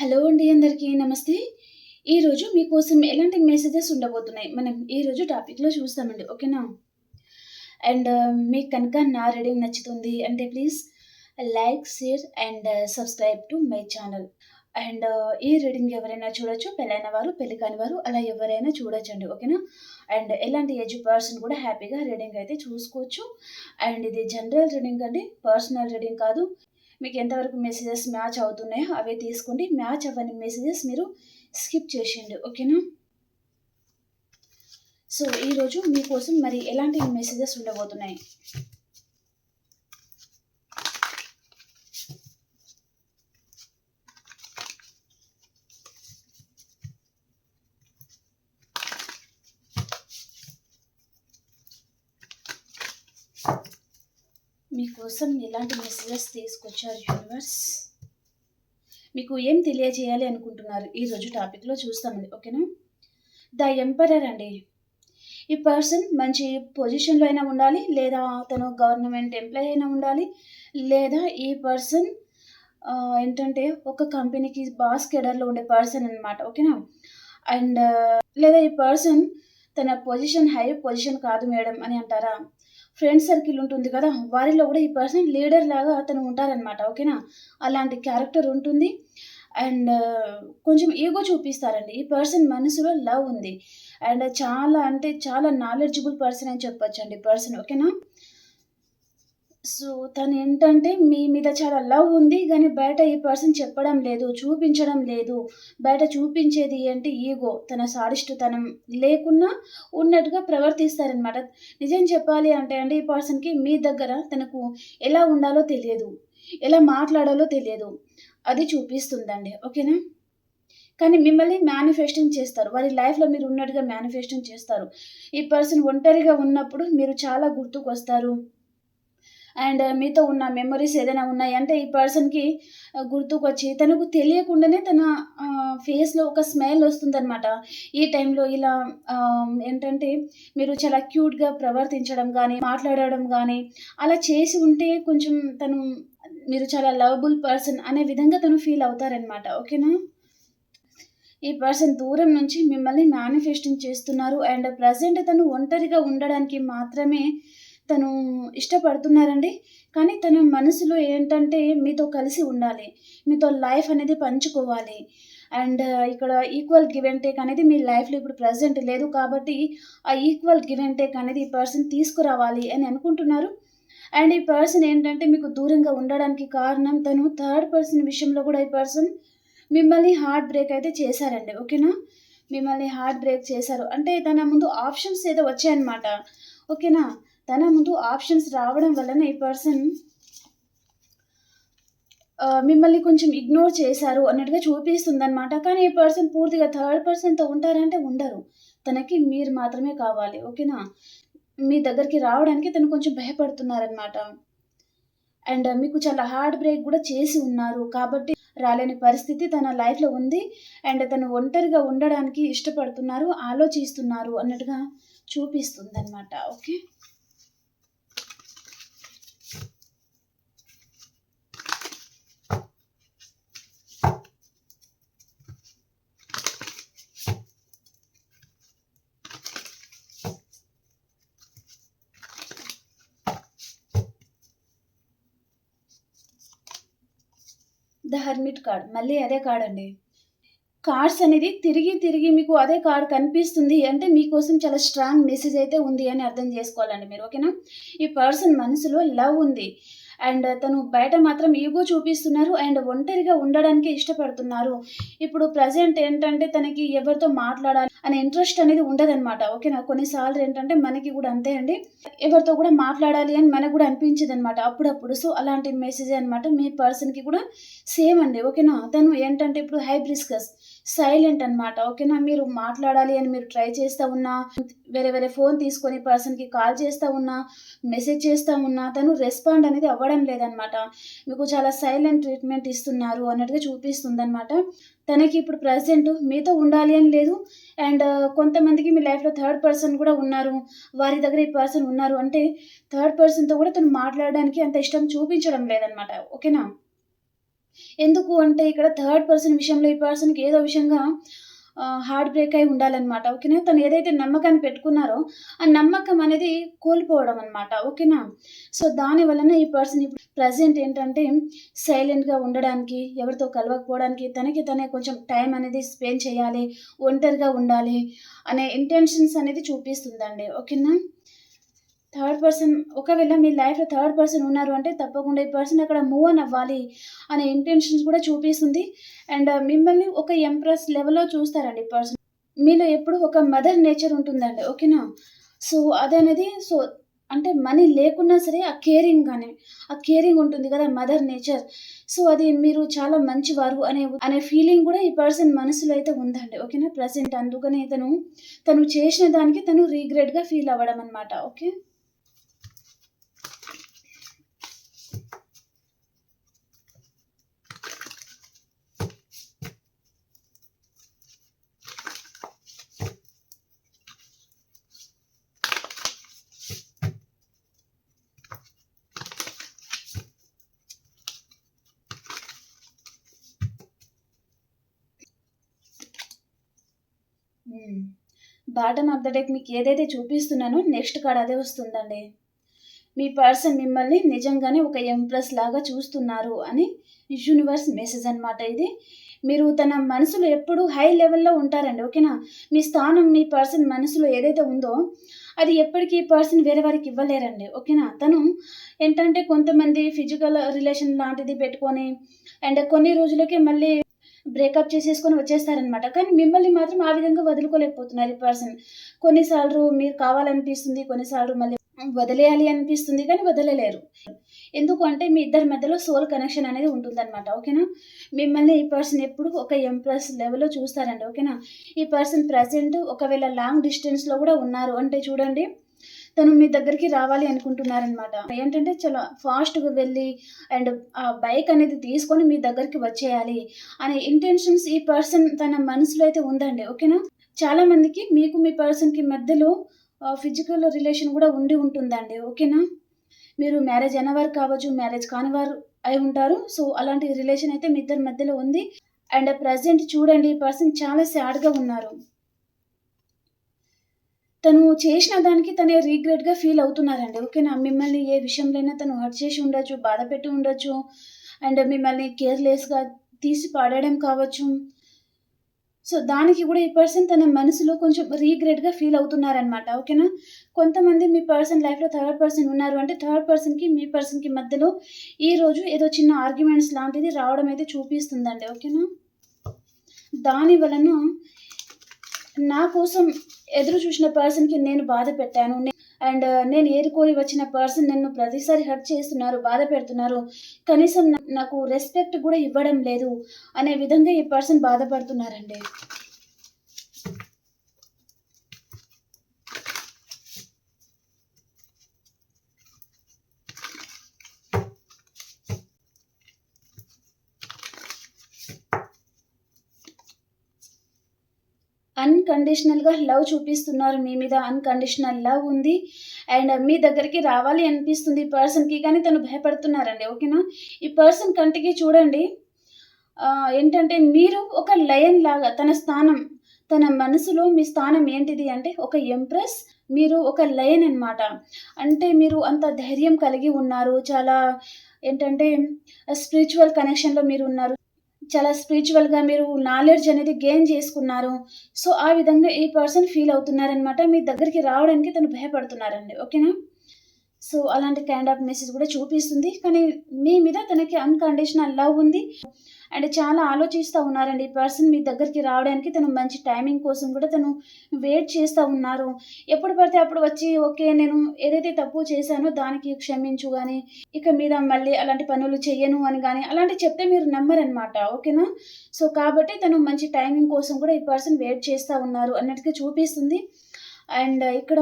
Hello అండి అందరికీ నమస్తే. ఈరోజు మీకోసం ఎలాంటి మెసేజెస్ ఉండబోతున్నాయి? మనం ఈరోజు టాపిక్లో చూస్తామండి ఓకేనా? అండ్ uh, మీకు కనుక నా రీడింగ్ నచ్చుతుంది అంటే please like share and subscribe to my channel and ఈ రీడింగ్ ఎవరైనా చూడొచ్చు పెళ్ళైన వారు పెళ్ళి కాని వారు అలా ఎవరైనా చూడొచ్చండి ఓకేనా? అండ్ ఎలాంటి ఏజ్ పర్సన్ కూడా హ్యాపీగా రీడింగ్ అయితే చూసుకోవచ్చు. అండ్ ఇది జనరల్ రీడింగ్ అండి పర్సనల్ రీడింగ్ కాదు. మీకు ఎంతవరకు మెసేజెస్ మ్యాచ్ అవుతున్నాయో అవే తీసుకోండి. మ్యాచ్ అవ్వని మెసేజెస్ మీరు స్కిప్ చేసేయండి. ఓకేనా సో ఈరోజు మీకోసం మరి ఎలాంటి మెసేజెస్ ఉండబోతున్నాయి? కోసం ఎలాంటి మెసేజెస్ తీసుకొచ్చారు యూనివర్స్ మీకు ఏం తెలియజేయాలి అనుకుంటున్నారు? ఈరోజు టాపిక్లో చూస్తామండి ఓకేనా ద ఎంపరర్ అండి. ఈ పర్సన్ మంచి పొజిషన్లో అయినా ఉండాలి లేదా తను గవర్నమెంట్ ఎంప్లాయ్ అయినా ఉండాలి లేదా ఈ పర్సన్ ఏంటంటే ఒక కంపెనీకి బాస్ కెడర్లో ఉండే పర్సన్ అనమాట ఓకేనా అండ్ లేదా ఈ పర్సన్ తన పొజిషన్ హై పొజిషన్ కాదు మేడం అని అంటారా? ఫ్రెండ్ సర్కిల్ ఉంటుంది కదా వారిలో కూడా ఈ పర్సన్ లీడర్ లాగా అతను ఉంటారనమాట ఓకేనా? అలాంటి క్యారెక్టర్ ఉంటుంది. అండ్ కొంచెం ఈగో చూపిస్తారండి. ఈ పర్సన్ మనసులో లవ్ ఉంది. అండ్ చాలా అంటే చాలా నాలెడ్జబుల్ పర్సన్ అని చెప్పొచ్చు అండి పర్సన్ ఓకేనా? సో తను ఏంటంటే మీ మీద చాలా లవ్ ఉంది కానీ బయట ఈ పర్సన్ చెప్పడం లేదు చూపించడం లేదు. బయట చూపించేది ఏంటి? ఈగో. తన సాడిష్టతనం లేకున్నా ఉన్నట్టుగా ప్రవర్తిస్తారనమాట నిజం చెప్పాలి అంటే అండి ఈ పర్సన్కి మీ దగ్గర తనకు ఎలా ఉండాలో తెలియదు. ఎలా మాట్లాడాలో తెలియదు. అది చూపిస్తుందండి. ఓకేనా? కానీ మిమ్మల్ని మేనిఫెస్టింగ్ చేస్తారు. వారి లైఫ్లో మీరు ఉన్నట్టుగా మేనిఫెస్టింగ్ చేస్తారు. ఈ పర్సన్ ఒంటరిగా ఉన్నప్పుడు మీరు చాలా గుర్తుకు వస్తారు అండ్ మీతో ఉన్న మెమరీస్ ఏదైనా ఉన్నాయంటే ఈ పర్సన్కి గుర్తుకొచ్చి తనకు తెలియకుండానే తన ఫేస్లో ఒక స్మెల్ వస్తుందన్నమాట. ఈ టైంలో ఇలా ఏంటంటే మీరు చాలా క్యూట్గా ప్రవర్తించడం కానీ మాట్లాడడం కానీ అలా చేసి ఉంటే కొంచెం తను మీరు చాలా లవబుల్ పర్సన్ అనే విధంగా తను ఫీల్ అవుతారనమాట ఓకేనా? ఈ పర్సన్ దూరం నుంచి మిమ్మల్ని మేనిఫెస్టింగ్ చేస్తున్నారు అండ్ ప్రజెంట్ తను ఒంటరిగా ఉండడానికి మాత్రమే తను ఇష్టపడుతున్నారండి. కానీ తన మనసులో ఏంటంటే మీతో కలిసి ఉండాలి. మీతో లైఫ్ అనేది పంచుకోవాలి. అండ్ ఇక్కడ ఈక్వల్ గివ్ అండ్ టేక్ అనేది మీ లైఫ్లో ఇప్పుడు ప్రజెంట్ లేదు కాబట్టి ఆ ఈక్వల్ గివ్ అండ్ టేక్ అనేది ఈ పర్సన్ తీసుకురావాలి అని అనుకుంటున్నారు. అండ్ ఈ పర్సన్ ఏంటంటే మీకు దూరంగా ఉండడానికి కారణం తను థర్డ్ పర్సన్ విషయంలో కూడా ఈ పర్సన్ మిమ్మల్ని హార్ట్ బ్రేక్ అయితే చేశారండి. ఓకేనా? మిమ్మల్ని హార్ట్ బ్రేక్ చేశారు. అంటే తన ముందు ఆప్షన్స్ ఏదో వచ్చాయన్నమాట. ఓకేనా? తన ముందు ఆప్షన్స్ రావడం వలన ఈ పర్సన్ మిమ్మల్ని కొంచెం ఇగ్నోర్ చేశారు అన్నట్టుగా చూపిస్తుంది అనమాట కానీ ఈ పర్సన్ పూర్తిగా థర్డ్ పర్సన్తో ఉంటారంటే ఉండరు. తనకి మీరు మాత్రమే కావాలి ఓకేనా? మీ దగ్గరికి రావడానికి తను కొంచెం భయపడుతున్నారనమాట అండ్ మీకు చాలా హార్డ్ బ్రేక్ కూడా చేసి ఉన్నారు కాబట్టి రాలేని పరిస్థితి తన లైఫ్లో ఉంది. అండ్ తను ఒంటరిగా ఉండడానికి ఇష్టపడుతున్నారు ఆలోచిస్తున్నారు అన్నట్టుగా చూపిస్తుంది అనమాట ఓకే? The hermit card. మళ్ళీ అదే కార్డ్ అండి. కార్డ్స్ అనేది తిరిగి తిరిగి మీకు అదే కార్డ్ కనిపిస్తుంది అంటే మీకోసం చాలా స్ట్రాంగ్ మెసేజ్ అయితే ఉంది అని అర్థం చేసుకోవాలండి మీరు ఓకేనా? ఈ పర్సన్ మనసులో లవ్ ఉంది. అండ్ తను బయట మాత్రం ఈగో చూపిస్తున్నారు అండ్ ఒంటరిగా ఉండడానికి ఇష్టపడుతున్నారు. ఇప్పుడు ప్రజెంట్ ఏంటంటే తనకి ఎవరితో మాట్లాడాలి అనే ఇంట్రెస్ట్ అనేది ఉండదన్నమాట. ఓకేనా? కొన్నిసార్లు ఏంటంటే మనకి కూడా అంతే అండి. ఎవరితో కూడా మాట్లాడాలి అని మనకు కూడా అనిపించదు అనమాట అప్పుడప్పుడు. సో అలాంటి మెసేజ్ అనమాట మీ పర్సన్కి కూడా సేమ్ అండి. ఓకేనా? తను ఏంటంటే ఇప్పుడు హైబ్రిస్కస్ సైలెంట్ అనమాట ఓకేనా? మీరు మాట్లాడాలి అని మీరు ట్రై చేస్తూ ఉన్నా వేరే వేరే ఫోన్ తీసుకొని పర్సన్కి కాల్ చేస్తూ ఉన్నా మెసేజ్ చేస్తూ ఉన్నా తను రెస్పాండ్ అనేది అవ్వడం లేదనమాట మీకు చాలా సైలెంట్ ట్రీట్మెంట్ ఇస్తున్నారు అన్నట్టుగా చూపిస్తుంది అనమాట తనకి ఇప్పుడు ప్రజెంట్ మీతో ఉండాలి అని లేదు. అండ్ కొంతమందికి మీ లైఫ్లో థర్డ్ పర్సన్ కూడా ఉన్నారు. వారి దగ్గర ఈ పర్సన్ ఉన్నారు. అంటే థర్డ్ పర్సన్తో కూడా తను మాట్లాడడానికి అంత ఇష్టం చూపించడం లేదనమాట ఓకేనా? ఎందుకు అంటే ఇక్కడ థర్డ్ పర్సన్ విషయంలో ఈ పర్సన్‌కి ఏదో విషయంగా హార్ట్ బ్రేక్ అయి ఉండాలన్నమాట ఓకేనా? తను ఏదైతే నమ్మకాన్ని పెట్టుకున్నారో, ఆ నమ్మకం అనేది కోల్పోవడం అనమాట. ఓకేనా? సో, దాని వలన ఈ పర్సన్ ఇప్పుడు ప్రజెంట్ ఏంటంటే సైలెంట్‌గా ఉండడానికి, ఎవరితో కలవకపోవడానికి, తనకి తనే కొంచెం టైం అనేది స్పెండ్ చేయాలి, ఒంటరిగా ఉండాలి అనే ఇంటెన్షన్స్ అనేది చూపిస్తుందండి. ఓకేనా? థర్డ్ పర్సన్ ఒకవేళ మీ లైఫ్‌లో థర్డ్ పర్సన్ ఉన్నారు అంటే తప్పకుండా ఈ పర్సన్ అక్కడ మూవ్ అని అవ్వాలి అనే ఇంటెన్షన్స్ కూడా చూపిస్తుంది. అండ్ మిమ్మల్ని ఒక ఎంప్రెస్ లెవెల్‌లో చూస్తారండి ఈ పర్సన్. మీలో ఎప్పుడు ఒక మదర్ నేచర్ ఉంటుందండి. ఓకేనా? సో, అదనేది సో, అంటే మనీ లేకున్నా సరే ఆ కేరింగ్ కానీ ఆ కేరింగ్ ఉంటుంది కదా! Mother nature. సో, అది మీరు చాలా మంచివారు అనే అనే ఫీలింగ్ కూడా ఈ పర్సన్ మనసులో అయితే ఉందండి. ఓకేనా? ప్రజెంట్ అందుకనే తను, తను చేసిన దానికి తను రీగ్రెట్గా ఫీల్ అవ్వడం అనమాట. Okay. Bottom of the deck మీకు ఏదైతే చూపిస్తున్నానో నెక్స్ట్ కార్డ్ అదే వస్తుందండి. మీ పర్సన్ మిమ్మల్ని నిజంగానే ఒక ఎంప్రెస్ లాగా చూస్తున్నారు అని యూనివర్స్ మెసేజ్ అనమాట ఇది. మీరు తన మనసులో ఎప్పుడు హై లెవెల్‌లో ఉంటారండి. ఓకేనా? మీ స్థానం మీ పర్సన్ మనసులో ఏదైతే ఉందో, అది ఎప్పటికీ పర్సన్ వేరే వారికి ఇవ్వలేరండి. ఓకేనా? తను ఏంటంటే కొంతమంది ఫిజికల్ రిలేషన్ లాంటిది పెట్టుకొని అండ్ కొన్ని రోజులకే మళ్ళీ బ్రేకప్ చేసేసుకొని వచ్చేస్తారనమాట. కానీ మిమ్మల్ని మాత్రం ఆ విధంగా వదులుకోలేకపోతున్నారు ఈ పర్సన్. కొన్నిసార్లు మీరు కావాలనిపిస్తుంది. కొన్నిసార్లు మళ్ళీ వదిలేయాలి అనిపిస్తుంది. కానీ వదలలేరు. ఎందుకు అంటే మీ ఇద్దరి మధ్యలో సోల్ కనెక్షన్ అనేది ఉంటుందనమాట. ఓకేనా? మిమ్మల్ని ఈ పర్సన్ ఎప్పుడు ఒక ఎంప్రెస్ లెవెల్‌లో చూస్తారండి. ఓకేనా? ఈ పర్సన్ ప్రజెంట్ ఒకవేళ లాంగ్ డిస్టెన్స్‌లో కూడా ఉన్నారు అంటే చూడండి, తను మీ దగ్గరికి రావాలి అనుకుంటున్నారనమాట. ఏంటంటే చాలా ఫాస్ట్‌గా వెళ్ళి అండ్ ఆ బైక్ అనేది తీసుకొని మీ దగ్గరికి వచ్చేయాలి అనే ఇంటెన్షన్స్ ఈ పర్సన్ తన మనసులో అయితే ఉందండి. ఓకేనా? చాలా మందికి మీకు మీ పర్సన్‌కి మధ్యలో ఫిజికల్ రిలేషన్ కూడా ఉండి ఉంటుందండి. ఓకేనా? మీరు మ్యారేజ్ అయినవారు కావచ్చు, మ్యారేజ్ కానివారు అయి ఉంటారు. సో, అలాంటి రిలేషన్ అయితే మీ ఇద్దరి మధ్యలో ఉంది. అండ్ ప్రజెంట్ చూడండి ఈ పర్సన్ చాలా సాడ్‌గా ఉన్నారు. తను చేసిన దానికి తనే రిగ్రెట్‌గా ఫీల్ అవుతున్నారండి. ఓకేనా? మిమ్మల్ని ఏ విషయంలో అయినా తను హర్ట్ చేసి ఉండొచ్చు, బాధ పెట్టి ఉండొచ్చు. అండ్ మిమ్మల్ని కేర్‌లెస్‌గా తీసి పడేయడం కావచ్చు. సో, దానికి కూడా ఈ పర్సన్ తన మనసులో కొంచెం రిగ్రెట్‌గా ఫీల్ అవుతున్నారనమాట. ఓకేనా? కొంతమంది మీ పర్సన్ లైఫ్‌లో థర్డ్ పర్సన్ ఉన్నారు అంటే థర్డ్ పర్సన్‌కి, మీ పర్సన్‌కి మధ్యలో ఈరోజు ఏదో చిన్న ఆర్గ్యుమెంట్స్ లాంటిది రావడం అయితే చూపిస్తుందండి. ఓకేనా? దాని వలన నా కోసం ఎదురు చూసిన పర్సన్‌కి నేను బాధ పెట్టాను. అండ్ uh, నేను ఏరుకోరి వచ్చిన పర్సన్ నన్ను ప్రతిసారి హర్ట్ చేస్తున్నారు, బాధ పెడుతున్నారు. కనీసం నాకు రెస్పెక్ట్ కూడా ఇవ్వడం లేదు అనే విధంగా ఈ పర్సన్ బాధపడుతున్నారండి. అన్‌కండిషనల్‌గా లవ్ చూపిస్తున్నారు మీ మీద. అన్‌కండిషనల్ లవ్ ఉంది. అండ్ మీ దగ్గరికి రావాలి అనిపిస్తుంది ఈ పర్సన్‌కి. కానీ తను భయపడుతున్నారండి. ఓకేనా? ఈ పర్సన్ కంటికి చూడండి ఏంటంటే మీరు ఒక లయన్ లాగా తన స్థానం, తన మనసులో మీ స్థానం ఏంటిది అంటే ఒక ఎంప్రెస్, మీరు ఒక లయన్ అనమాట. అంటే మీరు అంత ధైర్యం కలిగి ఉన్నారు. చాలా ఏంటంటే స్పిరిచువల్ కనెక్షన్‌లో మీరు ఉన్నారు చాలా స్పిరిచువల్గా మీరు నాలెడ్జ్ అనేది గెయిన్ చేసుకున్నారు. సో, ఆ విధంగా ఈ పర్సన్ ఫీల్ అవుతున్నారనమాట. మీ దగ్గరికి రావడానికి తను భయపడుతున్నారండి. ఓకేనా? సో, అలాంటి కైండ్ ఆఫ్ మెసేజ్ కూడా చూపిస్తుంది. కానీ మీ మీద తనకి అన్‌కండిషనల్ లవ్ ఉంది. అండ్ చాలా ఆలోచిస్తూ ఉన్నారండి ఈ పర్సన్ మీ దగ్గరికి రావడానికి. తను మంచి టైమింగ్ కోసం కూడా తను వెయిట్ చేస్తూ ఉన్నారు. ఎప్పుడు పడితే అప్పుడు వచ్చి ఓకే. నేను ఏదైతే తప్పు చేశానో దానికి క్షమించు కానీ ఇక మీద మళ్ళీ అలాంటి పనులు చేయను అని కానీ అలాంటి చెప్తే మీరు నమ్మరనమాట. ఓకేనా? సో, కాబట్టి తను మంచి టైమింగ్ కోసం కూడా ఈ పర్సన్ వెయిట్ చేస్తూ ఉన్నారు అన్నట్టుగా చూపిస్తుంది. అండ్ ఇక్కడ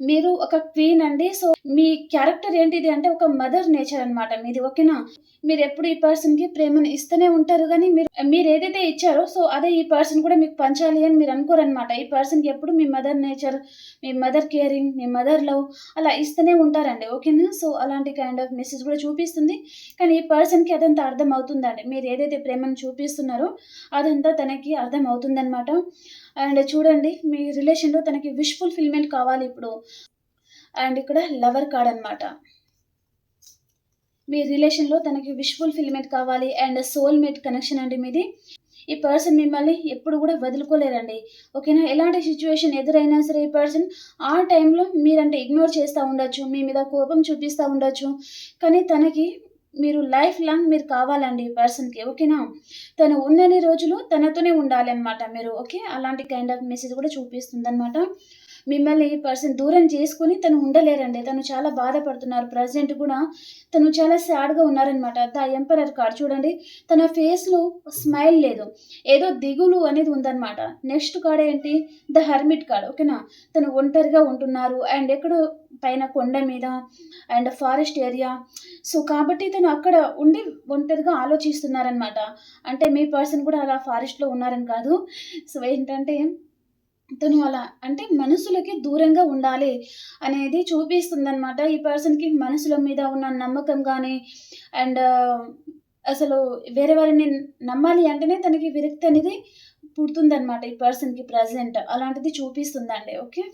మీరు ఒక క్వీన్ అండి. సో, మీ క్యారెక్టర్ ఏంటిది అంటే ఒక మదర్ నేచర్ అనమాట మీది. ఓకేనా? మీరు ఎప్పుడు ఈ పర్సన్‌కి ప్రేమను ఇస్తూనే ఉంటారు కానీ మీరు మీరు ఏదైతే ఇచ్చారో సో అదే ఈ పర్సన్ కూడా మీకు పంచాలి అని మీరు అనుకోరనమాట ఈ పర్సన్కి ఎప్పుడు మీ మదర్ నేచర్ మీ మదర్ కేరింగ్ మీ మదర్ లవ్ అలా ఇస్తూనే ఉంటారండి ఓకేనా సో అలాంటి కైండ్ ఆఫ్ మెసేజ్ కూడా చూపిస్తుంది కానీ ఈ పర్సన్కి అదంతా అర్థం అవుతుందండి మీరు ఏదైతే ప్రేమను చూపిస్తున్నారో అదంతా తనకి అర్థం అవుతుందన్నమాట అండ్ చూడండి మీ రిలేషన్లో తనకి విష్ ఫుల్ఫిల్మెంట్ కావాలి ఇప్పుడు. అండ్ ఇక్కడ లవర్ కార్డ్ అనమాట మీ రిలేషన్లో తనకి విష్ ఫుల్ఫిల్మెంట్ కావాలి అండ్ సోల్మేట్ కనెక్షన్ అండి మీది. ఈ పర్సన్ మిమ్మల్ని ఎప్పుడు కూడా వదులుకోలేరండి. ఓకేనా? ఎలాంటి సిచ్యువేషన్ ఎదురైనా సరే ఈ పర్సన్ ఆ టైంలో మీరంటే ఇగ్నోర్ చేస్తూ ఉండొచ్చు మీ మీద కోపం చూపిస్తూ ఉండొచ్చు. కానీ తనకి మీరు లైఫ్ లాంగ్ మీరు కావాలండి ఈ పర్సన్కి ఓకేనా? తను ఉన్నన్ని రోజులు తనతోనే ఉండాలి అనమాట మీరు ఓకే? అలాంటి కైండ్ ఆఫ్ మెసేజ్ కూడా చూపిస్తుంది అనమాట మిమ్మల్ని పర్సన్ దూరం చేసుకుని తను ఉండలేరండి. తను చాలా బాధపడుతున్నారు. ప్రజెంట్ కూడా తను చాలా సాడ్గా ఉన్నారనమాట ద ఎంపరర్ కార్డ్ చూడండి. తన ఫేస్లో స్మైల్ లేదు. ఏదో దిగులు అనేది ఉందన్నమాట. నెక్స్ట్ కార్డ్ ఏంటి? ద హర్మిట్ కార్డ్ ఓకేనా తను ఒంటరిగా ఉంటున్నారు. అండ్ ఎక్కడో పైన కొండ మీద అండ్ ఫారెస్ట్ ఏరియా సో కాబట్టి తను అక్కడ ఉండి ఒంటరిగా ఆలోచిస్తున్నారనమాట అంటే మీ పర్సన్ కూడా అలా ఫారెస్ట్లో ఉన్నారని కాదు. సో ఏంటంటే తను అలా అంటే మనసులకి దూరంగా ఉండాలి అనేది చూపిస్తుందన్నమాట. ఈ పర్సన్కి మనసుల మీద ఉన్న నమ్మకం కానీ అండ్ అసలు వేరే వారిని నమ్మాలి అంటేనే తనకి విరక్తి అనేది పుడుతుందన్నమాట ఈ పర్సన్కి ప్రజెంట్. అలాంటిది చూపిస్తుందండి ఓకే?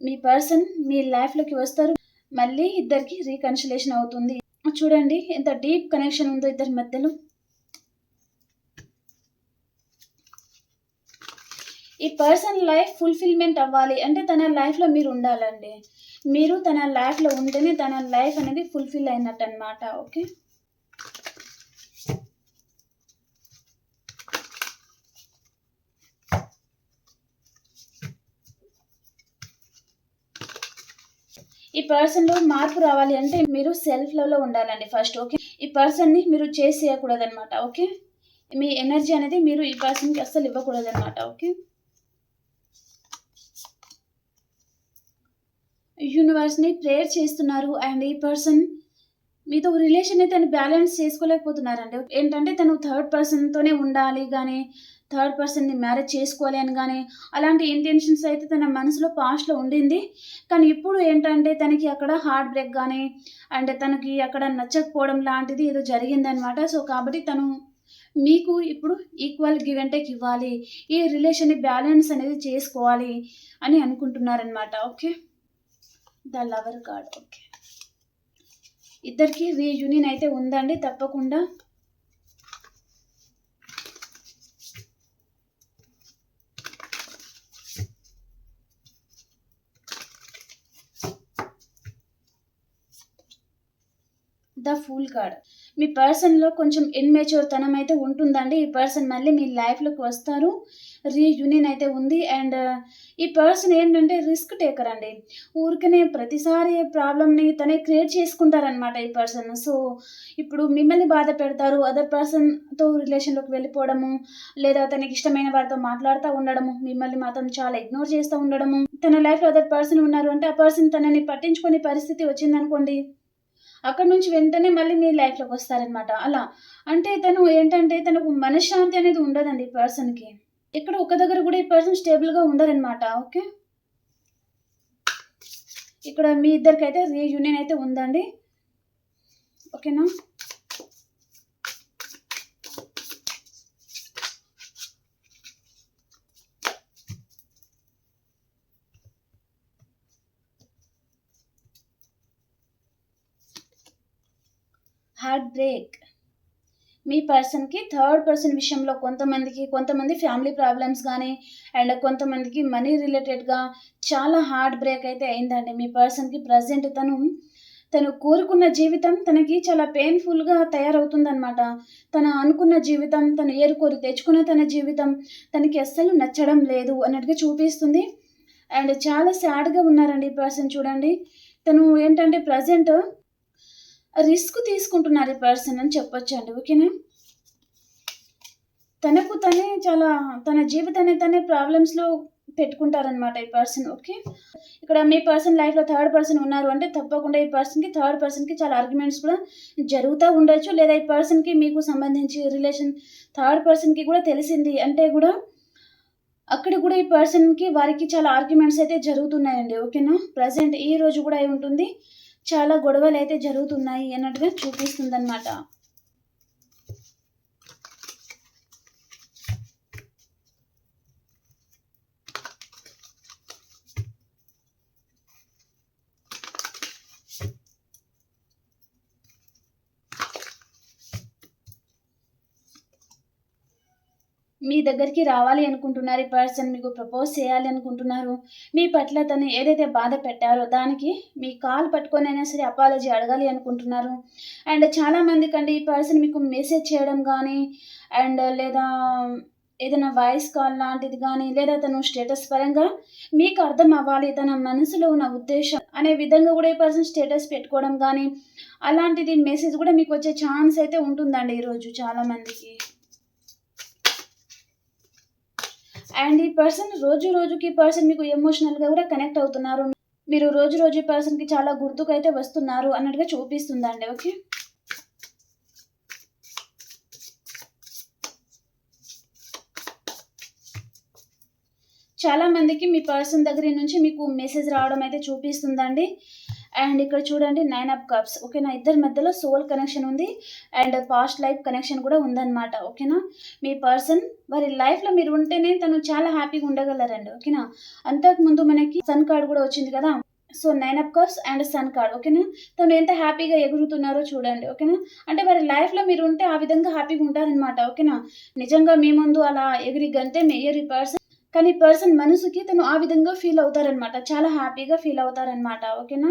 మీ పర్సన్ మీ లైఫ్లోకి వస్తారు మళ్ళీ ఇద్దరికి రీకన్సిలేషన్ అవుతుంది. చూడండి ఎంత డీప్ కనెక్షన్ ఉందో ఇద్దరి మధ్యలో. ఈ పర్సన్ లైఫ్ ఫుల్ఫిల్మెంట్ అవ్వాలి. అంటే తన లైఫ్లో మీరు ఉండాలండి. మీరు తన లైఫ్లో ఉంటేనే తన లైఫ్ అనేది ఫుల్ఫిల్ అయినట్టు అనమాట ఓకే? ఈ పర్సన్లో మార్పు రావాలి అంటే మీరు సెల్ఫ్ లవ్లో ఉండాలండి ఫస్ట్ ఓకే? ఈ పర్సన్ని మీరు చేసేయకూడదు అనమాట ఓకే? మీ ఎనర్జీ అనేది మీరు ఈ పర్సన్కి అస్సలు ఇవ్వకూడదు అనమాట ఓకే? యూనివర్స్ని ప్రేయర్ చేస్తున్నారు అండ్ ఈ పర్సన్ మీతో రిలేషన్ని తను బ్యాలెన్స్ చేసుకోలేకపోతున్నారండి. ఏంటంటే తను థర్డ్ పర్సన్తోనే ఉండాలి కానీ థర్డ్ పర్సన్ని మ్యారేజ్ చేసుకోవాలి అని కానీ అలాంటి ఇంటెన్షన్స్ అయితే తన మనసులో పాస్ట్లో ఉండింది. కానీ ఇప్పుడు ఏంటంటే తనకి అక్కడ హార్ట్ బ్రేక్ కానీ అండ్ తనకి అక్కడ నచ్చకపోవడం లాంటిది ఏదో జరిగిందనమాట సో కాబట్టి తను మీకు ఇప్పుడు ఈక్వల్ గివ్ అండ్ టేక్ ఇవ్వాలి. ఈ రిలేషన్ని బ్యాలెన్స్ అనేది చేసుకోవాలి అని అనుకుంటున్నారనమాట okay the lover card okay. ఇద్దరికి రీయూనియన్ అయితే ఉందండి తప్పకుండా. ద ఫూల్ కార్డ్ మీ పర్సన్లో కొంచెం ఇన్మెచ్యూర్ తనం అయితే ఉంటుందండి. ఈ పర్సన్ మళ్ళీ మీ లైఫ్లోకి వస్తారు. రీయూనియన్ అయితే ఉంది. అండ్ ఈ పర్సన్ ఏంటంటే రిస్క్ టేకర్ అండి. ఊరికనే ప్రతిసారి ప్రాబ్లమ్ని తనే క్రియేట్ చేసుకుంటారనమాట ఈ పర్సన్ సో ఇప్పుడు మిమ్మల్ని బాధ పెడతారు. అదర్ పర్సన్తో రిలేషన్లోకి వెళ్ళిపోవడము లేదా తనకి ఇష్టమైన వారితో మాట్లాడుతూ ఉండడము మిమ్మల్ని మాత్రం చాలా ఇగ్నోర్ చేస్తూ ఉండడము. తన లైఫ్లో అదర్ పర్సన్ ఉన్నారు అంటే ఆ పర్సన్ తనని పట్టించుకునే పరిస్థితి వచ్చిందనుకోండి అక్కడ నుంచి వెంటనే మళ్ళీ మీ లైఫ్లోకి వస్తారనమాట అలా. అంటే తను ఏంటంటే తనకు మనశ్శాంతి అనేది ఉండదండి పర్సన్కి ఇక్కడ ఒక దగ్గర కూడా ఈ పర్సన్ స్టేబుల్గా ఉండరనమాట ఓకే? ఇక్కడ మీ ఇద్దరికైతే రీయూనియన్ అయితే ఉందండి. ఓకేనా? హార్ట్ బ్రేక్ మీ పర్సన్కి థర్డ్ పర్సన్ విషయంలో కొంతమందికి కొంతమంది ఫ్యామిలీ ప్రాబ్లమ్స్ కానీ అండ్ కొంతమందికి మనీ రిలేటెడ్గా చాలా హార్ట్ బ్రేక్ అయితే అయిందండి. మీ పర్సన్కి ప్రజెంట్ తను తను కోరుకున్న జీవితం తనకి చాలా పెయిన్ఫుల్గా తయారవుతుందనమాట తను అనుకున్న జీవితం తను ఏరుకోరి తెచ్చుకున్న తన జీవితం తనకి అస్సలు నచ్చడం లేదు అన్నట్టుగా చూపిస్తుంది. అండ్ చాలా సాడ్గా ఉన్నారండి ఈ పర్సన్ చూడండి. తను ఏంటంటే ప్రజెంట్ రిస్క్ తీసుకుంటున్నారు ఈ పర్సన్ అని చెప్పొచ్చు అండి ఓకేనా? తనకు తనే చాలా తన జీవితాన్ని తనే ప్రాబ్లమ్స్లో పెట్టుకుంటారనమాట ఈ పర్సన్ ఓకే? ఇక్కడ మీ పర్సన్ లైఫ్లో థర్డ్ పర్సన్ ఉన్నారు అంటే తప్పకుండా ఈ పర్సన్కి థర్డ్ పర్సన్కి చాలా ఆర్గ్యుమెంట్స్ కూడా జరుగుతూ ఉండొచ్చు. లేదా ఈ పర్సన్కి మీకు సంబంధించి రిలేషన్ థర్డ్ పర్సన్కి కూడా తెలిసింది అంటే కూడా అక్కడ కూడా ఈ పర్సన్కి వారికి చాలా ఆర్గ్యుమెంట్స్ అయితే జరుగుతున్నాయండి ఓకేనా? ప్రజెంట్ ఈ రోజు కూడా అయి ఉంటుంది. చాలా గొడవలు అయితే జరుగుతున్నాయి అన్నట్టుగా చూపిస్తుంది మీ దగ్గరికి రావాలి అనుకుంటున్నారు. ఈ పర్సన్ మీకు ప్రపోజ్ చేయాలి అనుకుంటున్నారు. మీ పట్ల తను ఏదైతే బాధ పెట్టారో దానికి మీ కాల్ పట్టుకొని అయినా సరే అపాలజీ అడగాలి అనుకుంటున్నారు. అండ్ చాలామంది కంటే ఈ పర్సన్ మీకు మెసేజ్ చేయడం కానీ అండ్ లేదా ఏదైనా వాయిస్ కాల్ లాంటిది కానీ లేదా తను స్టేటస్ పరంగా మీకు అర్థం అవ్వాలి తన మనసులో ఉన్న ఉద్దేశం అనే విధంగా కూడా ఈ పర్సన్ స్టేటస్ పెట్టుకోవడం కానీ అలాంటిది మెసేజ్ కూడా మీకు వచ్చే ఛాన్స్ అయితే ఉంటుందండి ఈరోజు చాలామందికి అండ్ ఈ పర్సన్ రోజు రోజుకి పర్సన్ మీకు ఎమోషనల్గా కూడా కనెక్ట్ అవుతున్నారు. మీరు రోజు రోజు ఈ పర్సన్కి చాలా గుర్తుకైతే వస్తున్నారు అన్నట్టుగా చూపిస్తుందండి ఓకే? చాలా మందికి మీ పర్సన్ దగ్గర నుంచి మీకు మెసేజ్ రావడం అయితే చూపిస్తుందండి. అండ్ ఇక్కడ చూడండి నైన్ ఆఫ్ కప్స్. ఓకేనా? ఇద్దరి మధ్యలో సోల్ కనెక్షన్ ఉంది అండ్ పాస్ట్ లైఫ్ కనెక్షన్ కూడా ఉందన్నమాట. ఓకేనా? మీ పర్సన్ వారి లైఫ్లో మీరు ఉంటేనే తను చాలా హ్యాపీగా ఉండగలరండి. ఓకేనా? అంతకుముందు మనకి సన్ కార్డ్ కూడా వచ్చింది కదా? So nine of cups and sun card ఓకేనా? తను ఎంత హ్యాపీగా ఎగురుతున్నారో చూడండి. ఓకేనా? అంటే వారి లైఫ్లో మీరు ఉంటే ఆ విధంగా హ్యాపీగా ఉంటారనమాట ఓకేనా? నిజంగా మీ ముందు అలా ఎగిరి గంతే మేయర్ ఈ పర్సన్ కానీ పర్సన్ మనసుకి తను ఆ విధంగా ఫీల్ అవుతారనమాట చాలా హ్యాపీగా ఫీల్ అవుతారనమాట ఓకేనా?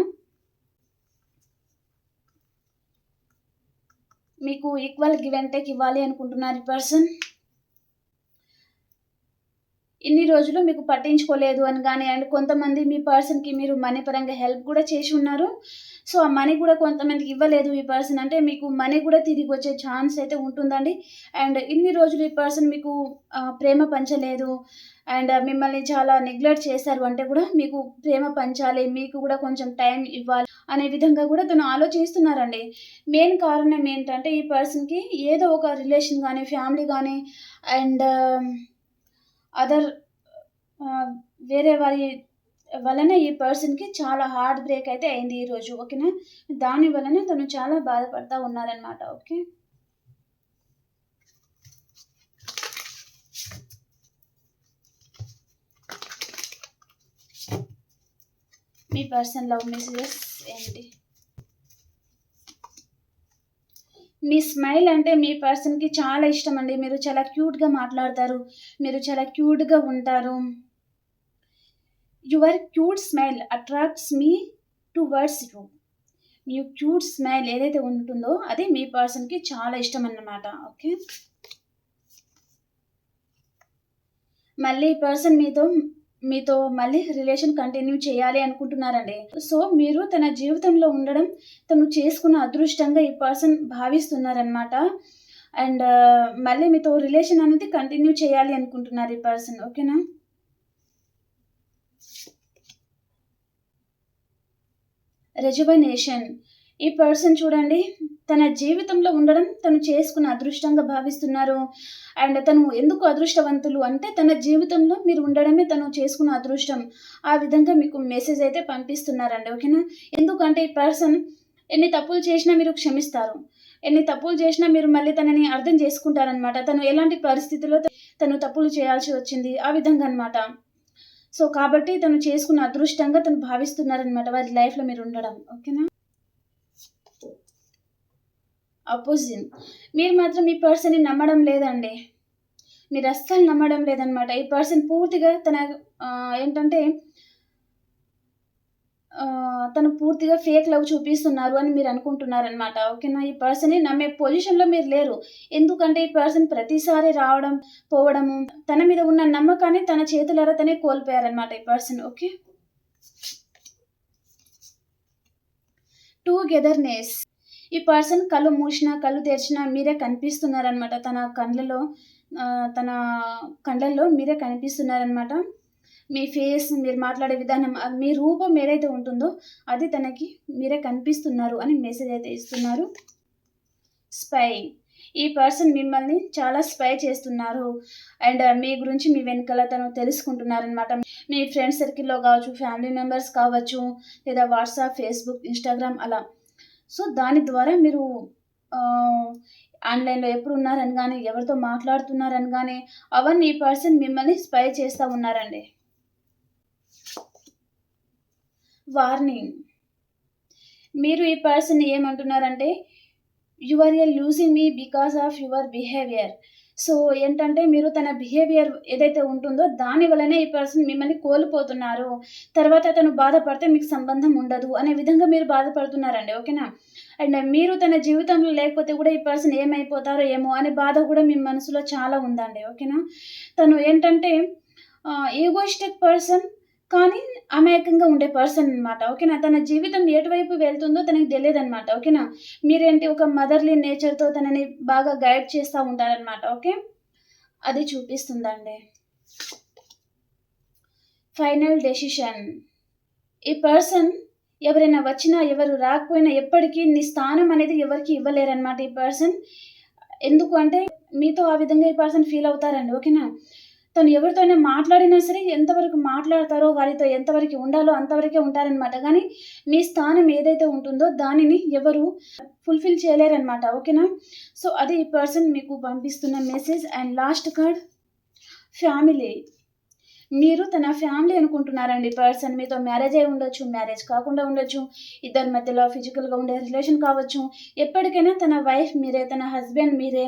మీకు ఈక్వల్ గివ్ అండ్ టేక్ ఇవ్వాలి అనుకుంటున్నారు ఈ పర్సన్ ఇన్ని రోజులు మీకు పట్టించుకోలేదు అని కానీ అండ్ కొంతమంది మీ పర్సన్కి మీరు మనీ పరంగా హెల్ప్ కూడా చేసి ఉన్నారు. సో ఆ మనీ కూడా కొంతమందికి ఇవ్వలేదు ఈ పర్సన్ అంటే మీకు మనీ కూడా తిరిగి వచ్చే ఛాన్స్ అయితే ఉంటుందండి. అండ్ ఇన్ని రోజులు ఈ పర్సన్ మీకు ప్రేమ పంచలేదు. అండ్ మిమ్మల్ని చాలా నెగ్లెక్ట్ చేశారు అంటే కూడా మీకు ప్రేమ పంచాలి మీకు కూడా కొంచెం టైం ఇవ్వాలి అనే విధంగా కూడా తను ఆలోచిస్తున్నారండి. మెయిన్ కారణం ఏంటంటే ఈ పర్సన్కి ఏదో ఒక రిలేషన్ కానీ ఫ్యామిలీ కానీ అండ్ అదర్ వేరే వారి వలన ఈ పర్సన్కి చాలా హార్ట్ బ్రేక్ అయితే అయింది ఈరోజు ఓకేనా దాని వలన తను చాలా బాధపడతా ఉన్నారనమాట ఓకే మీ పర్సన్ లవ్ మెసేజెస్ ఏంటి? మీ స్మైల్ అంటే మీ పర్సన్కి చాలా ఇష్టం అండి. మీరు చాలా క్యూట్గా మాట్లాడతారు. మీరు చాలా క్యూట్గా ఉంటారు. Your cute smile attracts me towards you me cute smile ఏదైతే ఉంటుందో అది మీ పర్సన్కి చాలా ఇష్టం అన్నమాట. ఓకే? మళ్ళీ పర్సన్ మీతో మీతో మళ్ళీ రిలేషన్ కంటిన్యూ చేయాలి అనుకుంటున్నారండి. సో మీరు తన జీవితంలో ఉండడం తను చేసుకున్న అదృష్టంగా ఈ పర్సన్ భావిస్తున్నారనమాట అండ్ uh, మళ్ళీ మీతో రిలేషన్ అనేది కంటిన్యూ చేయాలి అనుకుంటున్నారు ఈ పర్సన్ ఓకేనా? రెజువనేషన్ ఈ పర్సన్ చూడండి తన జీవితంలో ఉండడం తను చేసుకున్న అదృష్టంగా భావిస్తున్నారు. అండ్ తను ఎందుకు అదృష్టవంతులు అంటే తన జీవితంలో మీరు ఉండడమే తను చేసుకున్న అదృష్టం. ఆ విధంగా మీకు మెసేజ్ అయితే పంపిస్తున్నారండి ఓకేనా? ఎందుకంటే ఈ పర్సన్ ఎన్ని తప్పులు చేసినా మీరు క్షమిస్తారు. ఎన్ని తప్పులు చేసినా మీరు మళ్ళీ తనని అర్థం చేసుకుంటారనమాట తను ఎలాంటి పరిస్థితుల్లో తను తప్పులు చేయాల్సి వచ్చింది ఆ విధంగా అనమాట సో కాబట్టి తను చేసుకున్న అదృష్టంగా తను భావిస్తున్నారనమాట వారి లైఫ్లో మీరు ఉండడం ఓకేనా? అపోజిన్ మీరు మాత్రం ఈ పర్సన్ని నమ్మడం లేదండి. మీరు అస్సలు నమ్మడం లేదనమాట ఈ పర్సన్ పూర్తిగా తన ఏంటంటే తను పూర్తిగా ఫేక్ లవ్ చూపిస్తున్నారు అని మీరు అనుకుంటున్నారనమాట ఓకేనా? ఈ పర్సన్ని నమ్మే పొజిషన్లో మీరు లేరు. ఎందుకంటే ఈ పర్సన్ ప్రతిసారి రావడం పోవడము తన మీద ఉన్న నమ్మకాన్ని తన చేతులారా తనే కోల్పోయారనమాట ఈ పర్సన్ ఓకే? టుగెదర్నెస్ ఈ పర్సన్ కళ్ళు మూసినా కళ్ళు తెరిచినా మీరే కనిపిస్తున్నారనమాట తన కళ్ళలో తన కళ్ళల్లో మీరే కనిపిస్తున్నారనమాట మీ ఫేస్ మీరు మాట్లాడే విధానం మీ రూపం ఏదైతే ఉంటుందో అది తనకి మీరే కనిపిస్తున్నారు అని మెసేజ్ అయితే ఇస్తున్నారు. స్పై ఈ పర్సన్ మిమ్మల్ని చాలా స్పై చేస్తున్నారు. అండ్ మీ గురించి మీ వెనుకల తను తెలుసుకుంటున్నారనమాట మీ ఫ్రెండ్ సర్కిల్లో కావచ్చు ఫ్యామిలీ మెంబర్స్ కావచ్చు లేదా వాట్సాప్ ఫేస్బుక్ ఇన్స్టాగ్రామ్ అలా. సో దాని ద్వారా మీరు ఆన్లైన్లో ఎప్పుడు ఉన్నారని కానీ ఎవరితో మాట్లాడుతున్నారని కానీ అవన్నీ ఈ పర్సన్ మిమ్మల్ని స్పై చేస్తూ ఉన్నారండి. వార్నింగ్ మీరు ఈ పర్సన్ ఏమంటున్నారంటే you are a losing me because of your behaviour so ఏంటంటే మీరు తన బిహేవియర్ ఏదైతే ఉంటుందో దాని వలనే ఈ పర్సన్ మిమ్మల్ని కోల్పోతున్నారు. తర్వాత తను బాధపడితే మీకు సంబంధం ఉండదు అనే విధంగా మీరు బాధపడుతున్నారండి ఓకేనా? అండ్ మీరు తన జీవితంలో లేకపోతే కూడా ఈ పర్సన్ ఏమైపోతారో ఏమో అనే బాధ కూడా మీ మనసులో చాలా ఉందండి ఓకేనా? తను ఏంటంటే ఈగోయిస్టిక్ పర్సన్ కానీ అమాయకంగా ఉండే పర్సన్ అనమాట ఓకేనా? తన జీవితం ఎటువైపు వెళ్తుందో తనకి తెలియదు అనమాట ఓకేనా? మీరేంటి ఒక మదర్లీ నేచర్తో తనని బాగా గైడ్ చేస్తూ ఉంటారనమాట ఓకే? అది చూపిస్తుందండి. ఫైనల్ డెసిషన్ ఈ పర్సన్ ఎవరైనా వచ్చినా ఎవరు రాకపోయినా ఎప్పటికీ నీ స్థానం అనేది ఎవరికి ఇవ్వలేరనమాట ఈ పర్సన్ ఎందుకు అంటే మీతో ఆ విధంగా ఈ పర్సన్ ఫీల్ అవుతారండి ఓకేనా? తను ఎవరితోనే మాట్లాడినా సరే ఎంతవరకు మాట్లాడతారో వారితో ఎంతవరకు ఉండాలో అంతవరకే ఉంటారనమాట కానీ మీ స్థానం ఏదైతే ఉంటుందో దానిని ఎవరు ఫుల్ఫిల్ చేయలేరనమాట ఓకేనా? సో అది ఈ పర్సన్ మీకు పంపిస్తున్న message and last card family మీరు తన ఫ్యామిలీ అనుకుంటున్నారండి. పర్సన్ మీతో మ్యారేజ్ అయి ఉండొచ్చు మ్యారేజ్ కాకుండా ఉండొచ్చు ఇద్దరి మధ్యలో ఫిజికల్గా ఉండే రిలేషన్ కావచ్చు. ఎప్పటికైనా తన వైఫ్ మీరే తన హస్బెండ్ మీరే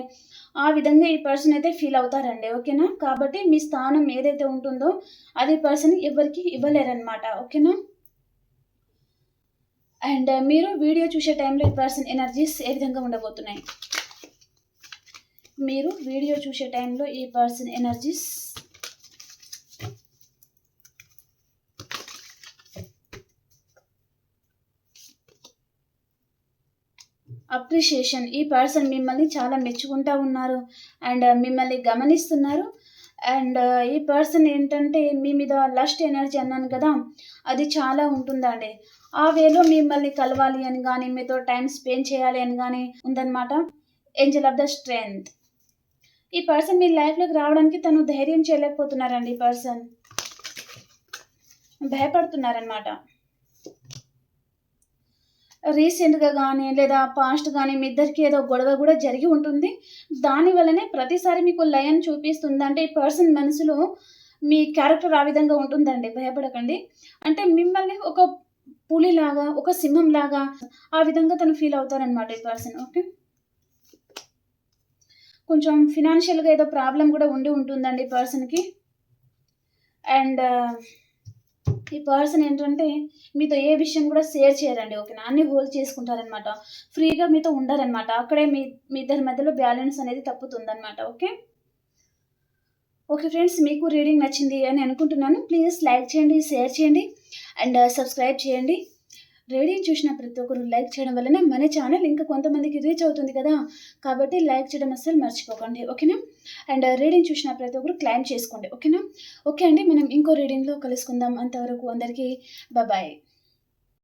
ఆ విధంగా ఈ పర్సన్ అయితే ఫీల్ అవుతారండి ఓకేనా? కాబట్టి మీ స్థానం ఏదైతే ఉంటుందో అది పర్సన్ ఎవరికి ఇవ్వలేరనమాట ఓకేనా? అండ్ మీరు వీడియో చూసే టైంలో ఈ పర్సన్ ఎనర్జీస్ ఏ విధంగా ఉండబోతున్నాయి? మీరు వీడియో చూసే టైంలో ఈ పర్సన్ ఎనర్జీస్ అప్రిషియేషన్. ఈ పర్సన్ మిమ్మల్ని చాలా మెచ్చుకుంటా ఉన్నారు అండ్ uh, మిమ్మల్ని గమనిస్తున్నారు. అండ్ uh, ఈ పర్సన్ ఏంటంటే మీ మీద లస్ట్ ఎనర్జీ అన్నాను కదా అది చాలా ఉంటుందండి. ఆ వేలో మిమ్మల్ని కలవాలి అని కానీ మీతో టైం స్పెండ్ చేయాలి అని కానీ ఉందన్నమాట. ఏంజల్ ఆఫ్ ద స్ట్రెంగ్త్ ఈ పర్సన్ మీ లైఫ్లోకి రావడానికి తను ధైర్యం చేయలేకపోతున్నారండి ఈ పర్సన్. భయపడుతున్నారనమాట రీసెంట్గా కానీ లేదా పాస్ట్ కానీ మీ ఇద్దరికి ఏదో గొడవ కూడా జరిగి ఉంటుంది. దాని వల్లనే ప్రతిసారి మీకు లయన్ చూపిస్తుంది అంటే ఈ పర్సన్ మనసులో మీ క్యారెక్టర్ ఆ విధంగా ఉంటుందండి. భయపడకండి. అంటే మిమ్మల్ని ఒక పులిలాగా ఒక సింహం లాగా ఆ విధంగా తను ఫీల్ అవుతారనమాట ఈ పర్సన్. ఓకే? కొంచెం ఫినాన్షియల్గా ఏదో ప్రాబ్లం కూడా ఉండి ఉంటుందండి ఈ పర్సన్కి. అండ్ ఈ పర్సన్ ఏంటంటే మీతో ఏ విషయం కూడా షేర్ చేయరండి ఓకేనా? అన్ని హోల్డ్ చేసుకుంటారనమాట. ఫ్రీగా మీతో ఉండరనమాట. అక్కడే మీ మీ ఇద్దరి మధ్యలో బ్యాలెన్స్ అనేది తప్పుతుందనమాట ఓకే? ఓకే ఫ్రెండ్స్ మీకు రీడింగ్ నచ్చింది అని అనుకుంటున్నాను. ప్లీజ్ లైక్ చేయండి షేర్ చేయండి అండ్ సబ్స్క్రైబ్ చేయండి. రీడింగ్ చూసిన ప్రతి ఒక్కరు లైక్ చేయడం వలన మన ఛానల్ ఇంకా కొంతమందికి రీచ్ అవుతుంది కదా. కాబట్టి లైక్ చేయడం అస్సలు మర్చిపోకండి ఓకేనా? అండ్ రీడింగ్ uh, చూసిన ప్రతి ఒక్కరు క్లైమ్ చేసుకోండి ఓకేనా? ఓకే అండి మనం ఇంకో రీడింగ్లో కలుసుకుందాం. అంతవరకు అందరికీ బాయ్